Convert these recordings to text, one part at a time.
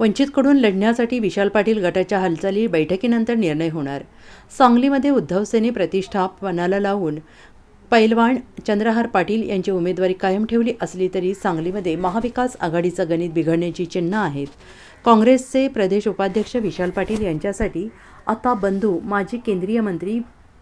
वंचितकडून लढण्यासाठी विशाल पाटील गटाच्या हालचाली बैठकीनंतर निर्णय होणार. सांगलीमध्ये उद्धवसेने प्रतिष्ठापनाला लावून पैलवान चंद्रहार पाटील यांची उमेदवारी कायम ठेवली असली तरी सांगलीमध्ये महाविकास आघाडीचं गणित बिघडण्याची चिन्ह आहेत. काँग्रेसचे प्रदेश उपाध्यक्ष विशाल पाटील यांच्यासाठी आता बंधू माजी केंद्रीय मंत्री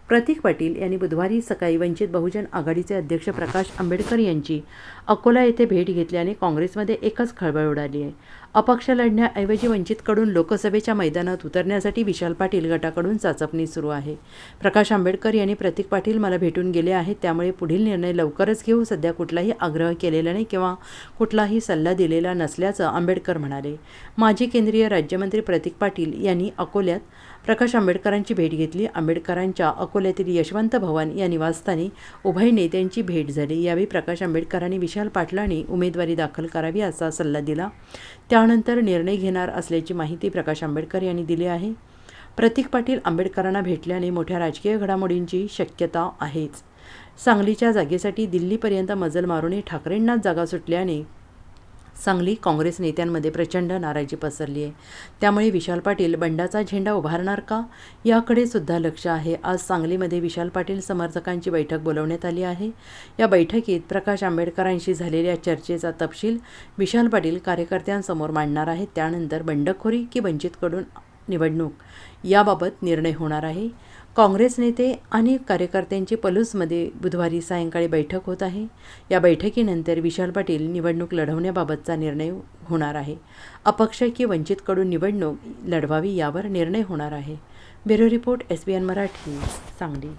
प्रतीक पाटील यांनी बुधवारी सकाळी वंचित बहुजन आघाडीचे अध्यक्ष प्रकाश आंबेडकर यांची अकोला येथे भेट घेतल्याने काँग्रेसमध्ये एकच खळबळ उडाली आहे. अपक्ष लढण्याऐवजी वंचितकडून लोकसभेच्या मैदानात उतरण्यासाठी विशाल पाटील गटाकडून चाचपणी सुरू आहे. प्रकाश आंबेडकर यांनी प्रतीक पाटील मला भेटून गेले आहेत त्यामुळे पुढील निर्णय लवकरच घेऊ सध्या कुठलाही आग्रह केलेला नाही किंवा कुठलाही सल्ला दिलेला नसल्याचं आंबेडकर म्हणाले. माजी केंद्रीय राज्यमंत्री प्रतीक पाटील यांनी अकोल्यात प्रकाश आंबेडकरांची भेट घेतली. आंबेडकरांच्या अकोल्यातील यशवंत भवन या निवासस्थानी उभय नेत्यांची भेट झाली. यावेळी प्रकाश आंबेडकरांनी विशाल पाटलांनी उमेदवारी दाखल करावी असा सल्ला दिला. त्यानंतर निर्णय घेणार असल्याची माहिती प्रकाश आंबेडकर यांनी दिली आहे. प्रतीक पाटील आंबेडकरांना भेटल्याने मोठ्या राजकीय घडामोडींची शक्यता आहेच. सांगलीच्या जागेसाठी दिल्लीपर्यंत मजल मारूनही ठाकरेंनाच जागा सुटल्याने सांगली काँग्रेस नेत्यांमध्ये प्रचंड नाराजी पसरली आहे. त्यामुळे विशाल पाटील बंडाचा झेंडा उभारणार का? याकडे सुद्धा लक्ष आहे. आज सांगलीमध्ये विशाल पाटील समर्थकांची बैठक बोलवण्यात आली आहे. या बैठकीत प्रकाश आंबेडकरांशी झालेल्या चर्चेचा तपशील विशाल पाटील कार्यकर्त्यांसमोर मांडणार आहेत. त्यानंतर बंडखोरी की वंचितकडून निवडणूक? याबाबत निर्णय होणार आहे. काँग्रेस नेते आणि कार्यकर्त्यांची पलूसमध्ये बुधवारी सायंकाळी बैठक होत आहे. या बैठकीनंतर विशाल पाटील निवडणूक लढवण्याबाबतचा निर्णय होणार आहे. अपक्ष की वंचितकडून निवडणूक लढवावी यावर निर्णय होणार आहे. Bureau report S B N Marathi Sangli.